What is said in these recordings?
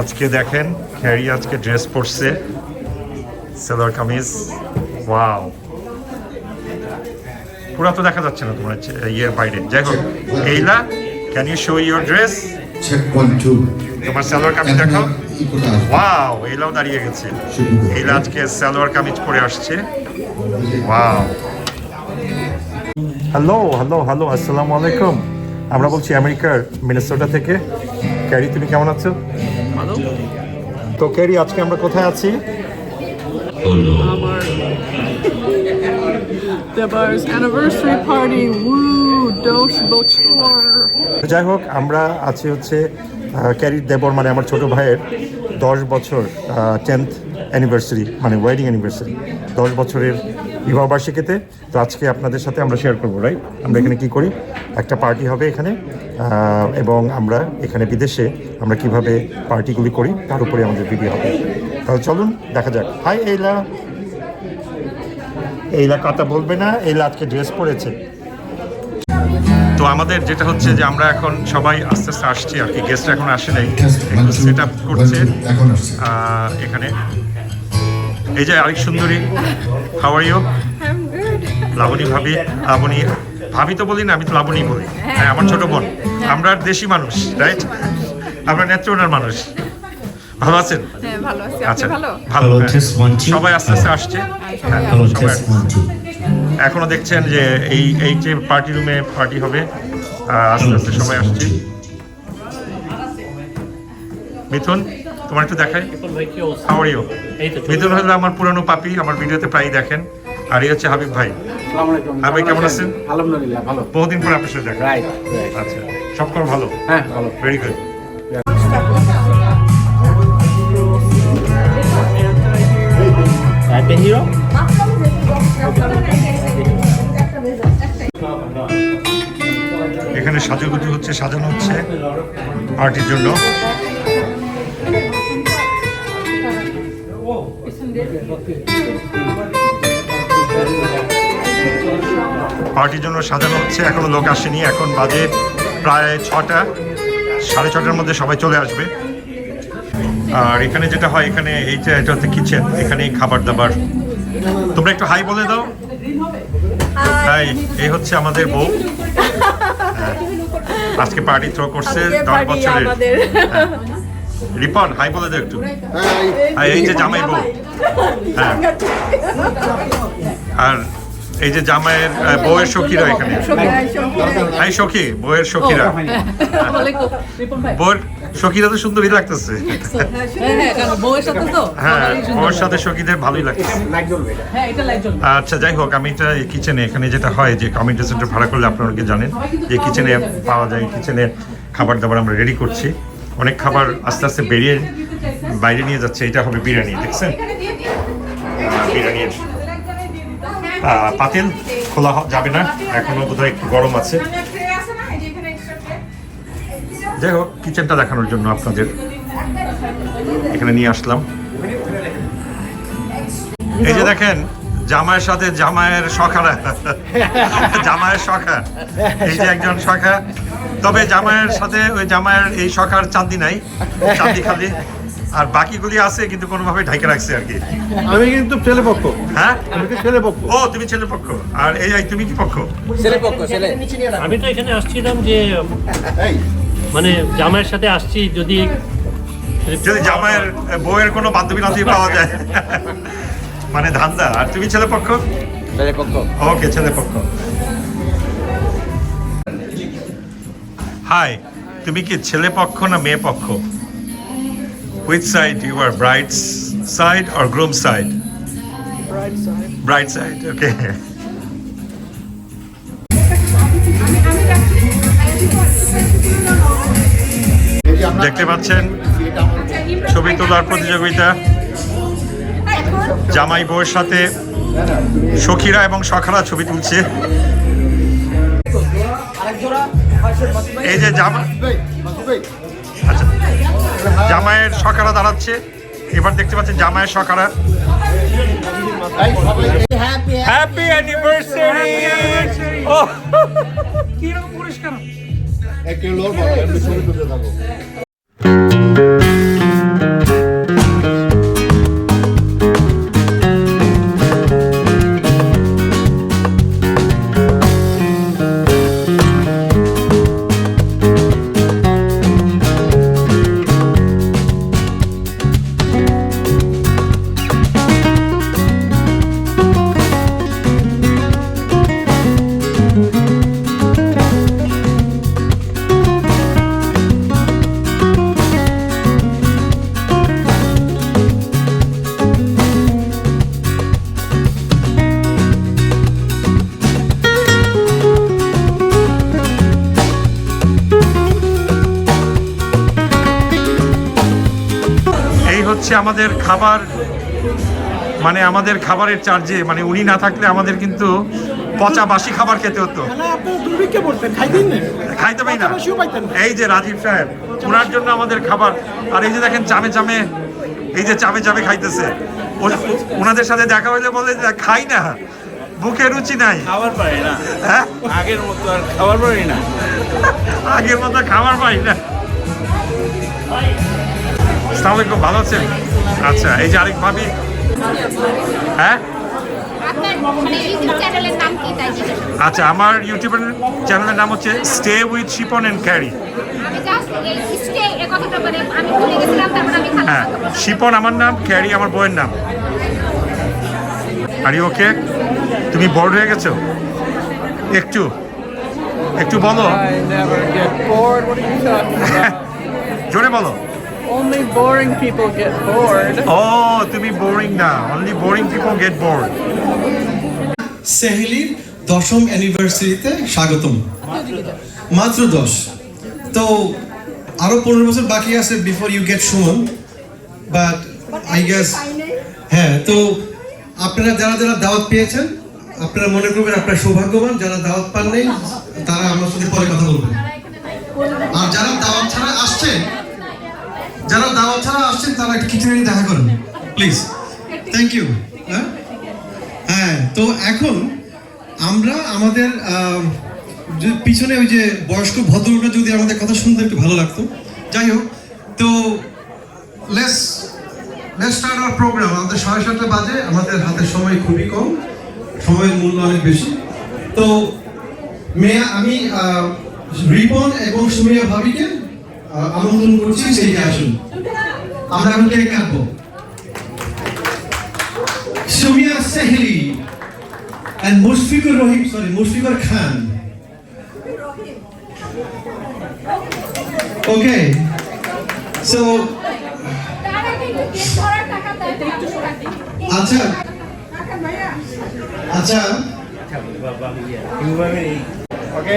আজকে দেখেন ক্যারি আজকে ড্রেস পরছে। সেলার কামিজ। ওয়াও পুরা তো দেখা যাচ্ছে না তোমার ইয়ের বাইরে। যাই হোক এইলা can you show your dress তোমার সালোয়ার কামিজ দেখো ওয়াও এইলাও দাঁড়িয়ে গেছে। এইলা আজকে সালোয়ার কামিজ পরে আসছে। ওয়াও হ্যালো হ্যালো হ্যালো আসসালামু আলাইকুম। আমরা বলছি আমেরিকার মিনেসোটা থেকে। ক্যারি তুমি কেমন আছো তো ক্যারি আজকে আমরা কোথায় আছি Debar's anniversary party. Woo! Dosh Bochor. যাই হোক আমরা আছি হচ্ছে ক্যারির দেবর মানে আমার ছোট ভাইয়ের দশ বছর টেন্থ অ্যানিভার্সারি মানে ওয়েডিং অ্যানিভার্সারি দশ বছরের বিবাহবার্ষিকীতে তো আজকে আপনাদের সাথে আমরা শেয়ার করব রাইট আমরা এখানে কি করি? একটা পার্টি হবে এখানে এবং আমরা এখানে বিদেশে আমরা কীভাবে পার্টিগুলি করি তার উপরে আমাদের ভিডিও হবে। তাহলে চলুন দেখা যাক। হাই এইলা এইলা কথা বলবে না এইলা আজকে ড্রেস পরেছে। তো আমাদের যেটা হচ্ছে যে আমরা এখন সবাই আস্তে আস্তে আসছি আর কি গেস্ট এখন আসে নাই। একটু সেট আপ করছে। এখন আসছে। এখানে। এই যে আরেক সুন্দরী how are you I'm good. Laboni ভাবি লাবণী ভাবি তো বলি না আমি তো লাবণী বলি। হ্যাঁ। আমার ছোট বোন। আমরা আর দেশি মানুষ রাইট আমরা নেত্রকোনার মানুষ। ভালো আছেন? হ্যাঁ ভালো আছি। আচ্ছা আপনি ভালো হ্যাঁ। সবাই আস্তে আস্তে আসছে। হ্যাঁ, এখনও দেখছেন যে এই এই যে পার্টি রুমে পার্টি হবে আস্তে আস্তে সবাই আসছে। মিথুন? তোমার একটু দেখাই। হাওয়ার ইউ মিথুন হলো আমার পুরনো পাপি আমার ভিডিওতে প্রায়ই দেখেন। আর এই হচ্ছে হাবিব ভাই। হাবিব কেমন আছেন? আলহামদুলিল্লাহ ভালো। বহুদিন পর আপনার সাথে দেখা। আচ্ছা সব খবর ভালো? হ্যাঁ ভালো। ভেরি গুড হিরো এখানে সাজুগুজু হচ্ছে সাজানো হচ্ছে পার্টির জন্য। পার্টির জন্য সাজানো হচ্ছে এখনও লোক আসেনি এখন বাজে প্রায় ছটা সাড়ে ছটার মধ্যে সবাই চলে আসবে আর এখানে যেটা হয় এখানে এই যে এটা হচ্ছে কিচেন এখানে খাবার দাবার তোমরা একটু হাই বলে দাও হাই এই হচ্ছে আমাদের বউ হ্যাঁ। আজকে পার্টি থ্রো করছে দশ বছরের। রিপন, হাই বলে দাও একটু। আর এই যে জামাই বউ। হ্যাঁ। আর এই যে জামাইয়ের বউয়ের সখীরা এখানে। হাই সখী, বউয়ের সখীরা। বউয়ের সখীরা তো সুন্দরই লাগতেছে। হ্যাঁ বউয়ের সাথে সখীদের ভালোই লাগতেছে। আচ্ছা যাই হোক, আমি এটা কিচেনে এখানে যেটা হয়, যে কমিউনিটি সেন্টার ভাড়া করলে আপনারা জানেন যে কিচেনে পাওয়া যায় কিচেনে খাবার দাবার আমরা রেডি করছি। অনেক খাবার আস্তে আস্তে বেরিয়ে বাইরে নিয়ে যাচ্ছে এটা হবে বিরিয়ানি দেখছেন? আহ, বিরিয়ানির পাতিল খোলা যাবে না এখনও বোধহয় একটু গরম আছে। যাই হোক কিচেনটা দেখানোর জন্য আপনাদের এখানে নিয়ে আসলাম। এই যে দেখেন জামাইয়ের সাথে জামাইয়ের সখারা জামাইয়ের সখা। এই যে একজন সখা তবে জামাইয়ের সাথে ওই জামাইয়ের এই সখার চাঁদি নাই চাঁদি খালি আর বাকিগুলি আছে কিন্তু কোনোভাবে ঢাকে রাখছে আর কি। আমি কিন্তু ছেলে পক্ষ। হ্যাঁ? আমি তো ছেলে পক্ষ। ও তুমি ছেলে পক্ষ। আর এই এই তুমি কি পক্ষ? ছেলে পক্ষ ছেলে। আমি তো এখানে আসছিলাম যে মানে জামাইয়ের সাথে আসছি যদি যদি জামাইয়ের বউয়ের কোনো বান্ধবী নাতি পাওয়া যায়। মানে ধান্দা। আর তুমি ছেলে পক্ষ? ছেলে পক্ষ। ওকে ছেলে পক্ষ। হাই তুমি কি ছেলে পক্ষ না মেয়ে পক্ষ? Which side you are bride side or groom side bride side okay দেখতে পাচ্ছেন ছবি তোলার প্রতিযোগিতা। জামাই বউয়ের সাথে সখীরা এবং সখারা ছবি তুলছে। এই যে জামা আচ্ছা জামাইয়ের সখারা দাঁড়াচ্ছে। এবার দেখতে পাচ্ছেন জামাইয়ের সখারা হ্যাপি অ্যানিভার্সারি ও একটু লোর ছবি তুলতে থাকো আমাদের খাবার মানে আমাদের খাবারের চার্জে মানে উনি না থাকলে আমাদের কিন্তু পচা বাসি খাবার খেতে হতো। খাইতে পাই না। এই যে রাজীব সাহেব ওনার জন্য আমাদের খাবার আর এই যে দেখেন চামে চামে এই যে চামে চামে খাইতেছে। ওনাদের সাথে দেখা হইলে বলে খাই না বুকে রুচি নাই। খাবার পারি না। হ্যাঁ? আগের মতো আর খাবার পারি না। আগের মতো খাবার পাই না। আসসালামু আলাইকুম ভালো আছেন? আচ্ছা এই যে আরেক ভাবি। হ্যাঁ। আচ্ছা আমার ইউটিউবের চ্যানেলের নাম হচ্ছে stay with Shipon and carry হ্যাঁ শিপন আমার নাম ক্যারি আমার বইয়ের নাম। আর ওকে তুমি বড় হয়ে গেছো? একটু একটু বলো? জোরে বলো। Only boring people get bored. ও তুমি বোরিং না. Only boring people get bored সেহেলির দশম অ্যানিভার্সারিতে স্বাগতম। মাত্র দশ। তো আরও পনেরো বছর বাকি আছে before you get Suman but I guess হ্যাঁ তো আপনারা যারা যারা দাওয়াত পেয়েছেন আপনারা মনে করবেন আপনারা সৌভাগ্যবান যারা দাওয়াত পান নেই তারা আমার সাথে পরে কথা বলবেন। আর যারা দাওয়াত ছাড়া আসছেন যারা দাওয়াত ছাড়া আসছেন, তারা মিনিট দেখা করুন। প্লিজ থ্যাংক ইউ হ্যাঁ? তো এখন আমরা আমাদের পিছনে ওই যে বয়স্ক ভদ্রলোকটা যদি আমাদের কথা শুনতে একটু ভালো লাগতো। যাই হোক, তো let's let's start our programme আমাদের সাড়ে সাতটা বাজে, আমাদের হাতে সময় খুবই কম, সময়ের মূল্য অনেক বেশি। তো মেয়া, আমি রিপন এবং সুমিয়া ভাবিকে আমন্ত্রণ করছি, সেইটা আসুন। আমরা এখন কেক কাটবো। Sumiya Seheli and Mushfiqur Rahim sorry Mushfiqur Khan. Okay so. আচ্ছা আচ্ছা। ওকে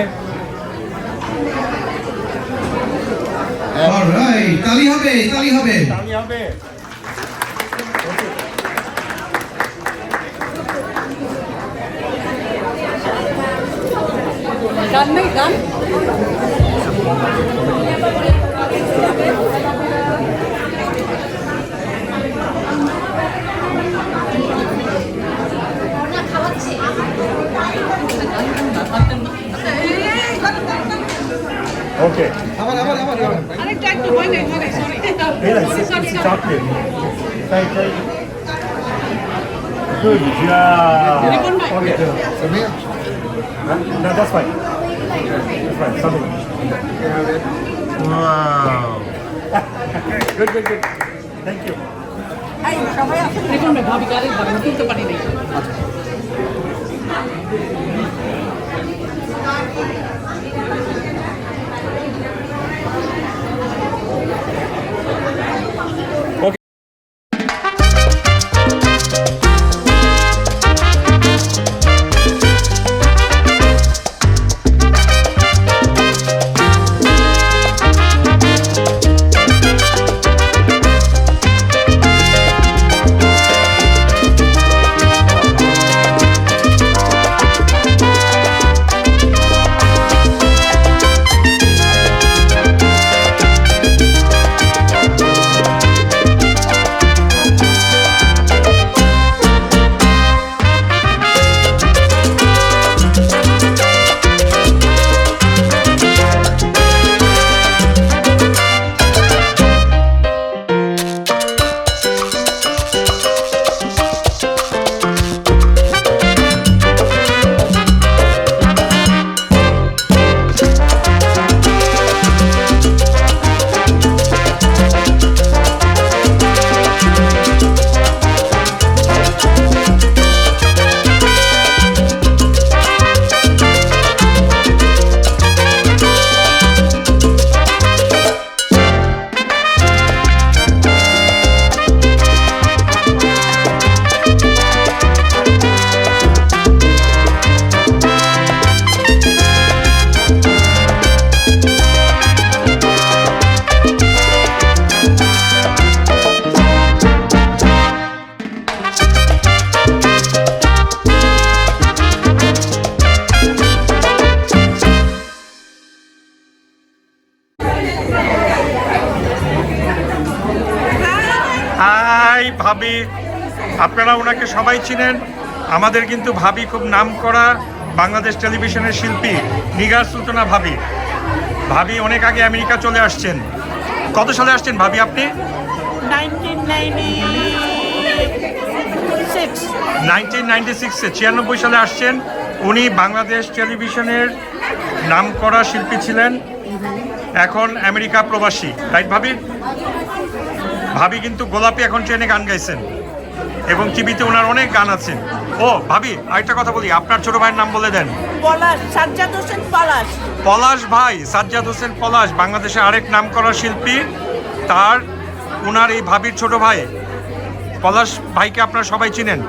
অলরাইট তালি হবে তালি হবে। গান নেই গান খাওয়াচ্ছে ওকে আবার আবার আবার আবার আরেকটা একটু হয় নাই হয় নাই সরি চকলেট তাই তাই Good job. রিপন ভাই। Okay. No, that's fine. That's fine. Something. Wow. good, good, good. Thank you. Ripon ভাই ভাবি গাড়ি দাঁড়ানো তুলতে পারি নাই আপনারা ওনাকে সবাই চিনেন। আমাদের কিন্তু ভাবি খুব নাম করা বাংলাদেশ টেলিভিশনের শিল্পী নিগার সুলতানা ভাবি। ভাবি অনেক আগে আমেরিকা চলে আসছেন। কত সালে আসছেন ভাবি আপনি? 1996 নাইনটিন নাইনটি সিক্সে। ছিয়ানব্বই সালে আসছেন। উনি বাংলাদেশ টেলিভিশনের নাম করা শিল্পী ছিলেন। এখন আমেরিকা প্রবাসী। রাইট ভাবি? ভাবি কিন্তু গোলাপি এখন ট্রেনে গান গাইছেন। এবং টিভিতে ওনার অনেক গান আছে। ও ভাবি আরেকটা কথা বলি আপনার ছোট ভাইয়ের নাম বলে দেন। পলাশ সাজ্জাদ হোসেন পলাশ। পলাশ ভাই সাজ্জাদ হোসেন পলাশ বাংলাদেশে আরেক নাম করা শিল্পী। তার ওনার এই ভাবির ছোট ভাই। পলাশ ভাইকে আপনারা সবাই চিনেন।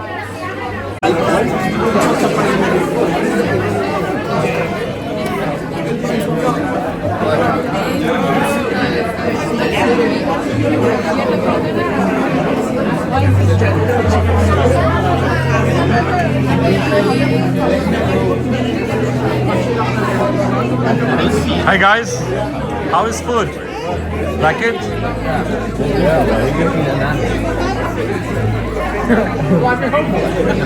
Hi guys, how is food? Like it? Yeah,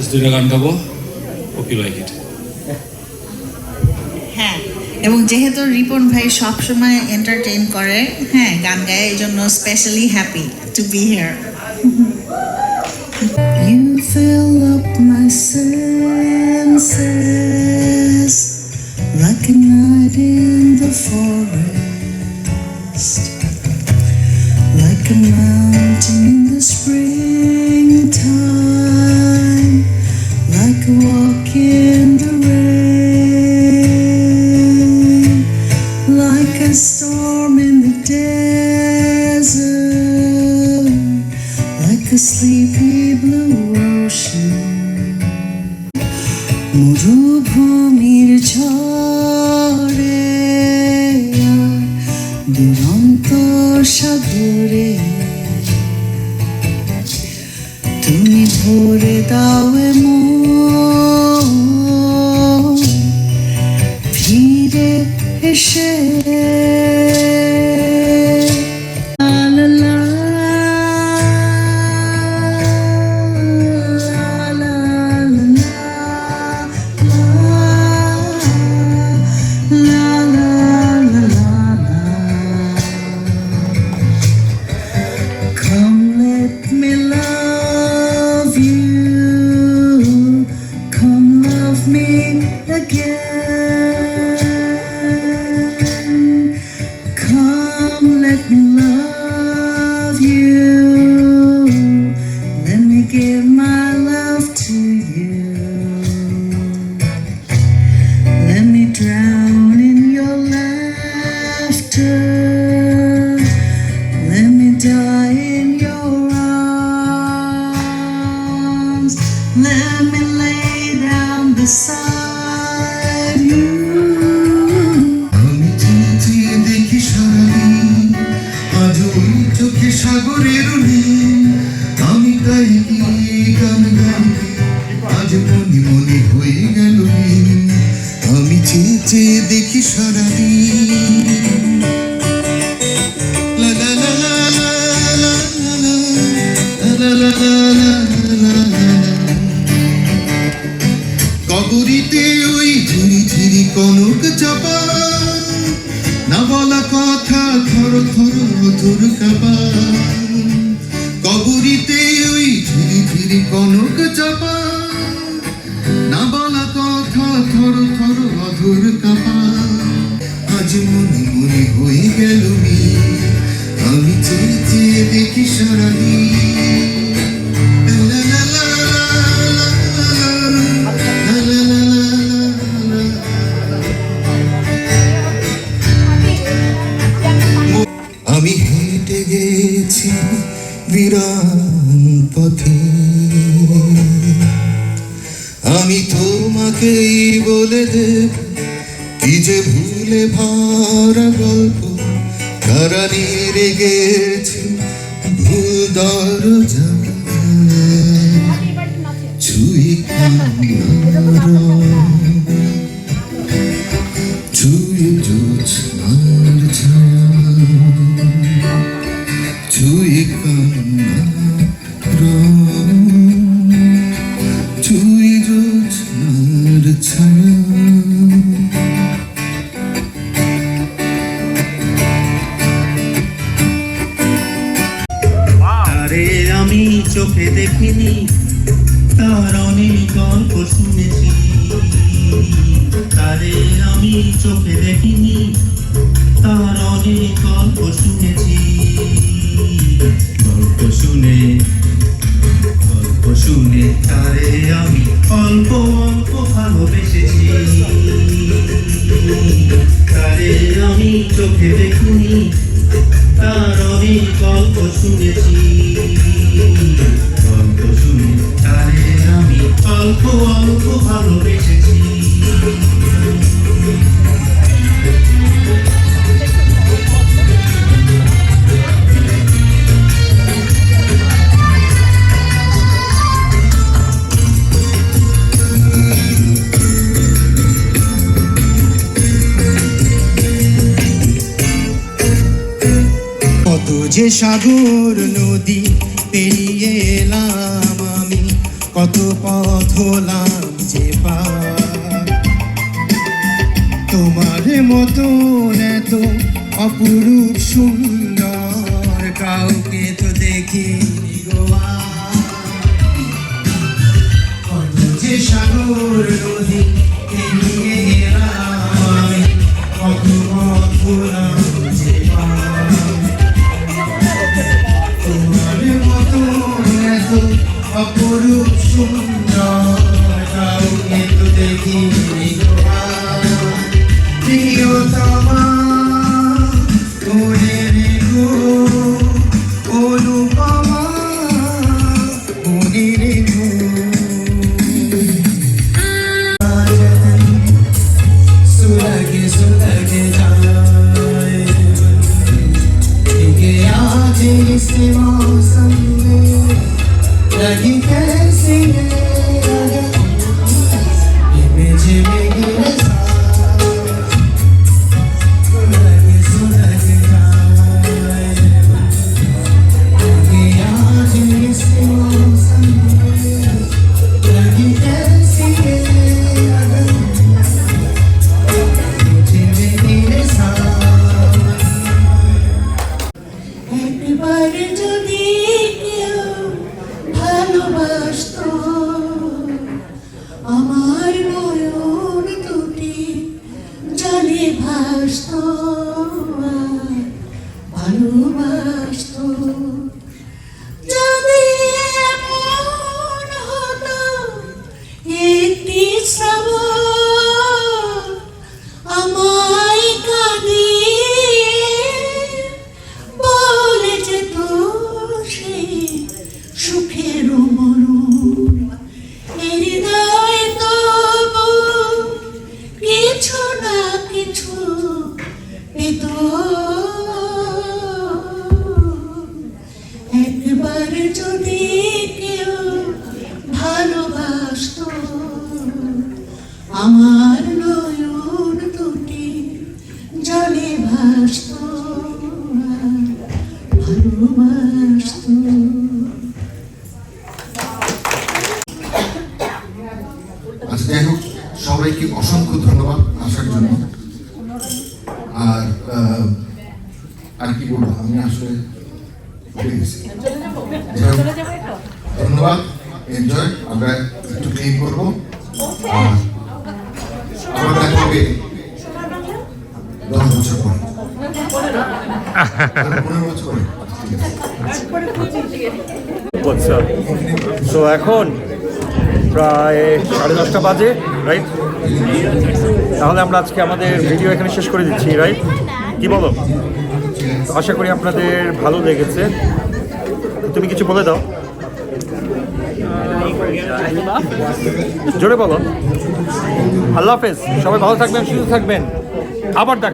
Just দুইটা গান গাবো। ওকে লাইক ইট হ্যাঁ এবং যেহেতু রিপন ভাই সবসময় এন্টারটেইন করে হ্যাঁ গান গায় এই জন্য specially happy to be here You fill up my senses like a night in the forest, like a mountain in the springtime, কবরিতে ওই ধীরে ধীরে কনক চাপা। না বলা কথা থর থর অধর কাপা। আজ মনে মনে হয়ে গেল আমি চেয়ে চেয়ে দেখি সারাদিন। দরজা ছুঁয়ে কান্না যে সাগর নদী পেরিয়ে এলাম আমি, কত পথ হলাম যে তোমার মতন এত অপরূপ সুন্দর vurursun não me bastou. এখন প্রায় সাড়ে দশটা বাজে রাইট তাহলে আমরা আজকে আমাদের ভিডিও এখানে শেষ করে দিচ্ছি রাইট কি বলো? আশা করি আপনাদের ভালো লেগেছে। তুমি কিছু বলে দাও। জোরে বলো। আল্লাহ হাফেজ। সবাই ভালো থাকবেন, সুস্থ থাকবেন। আবার দেখ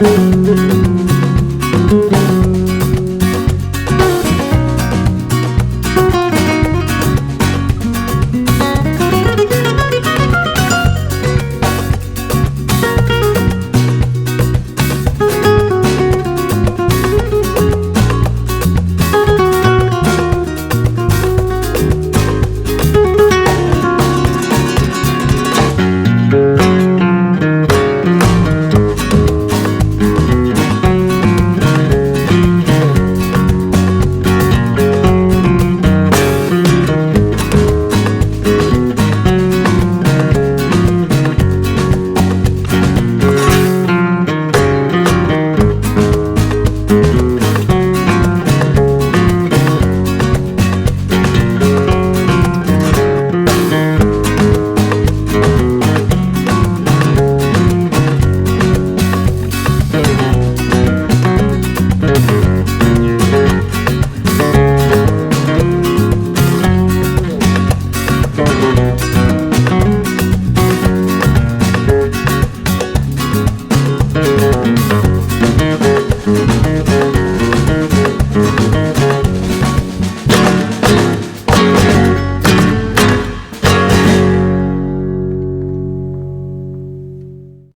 Música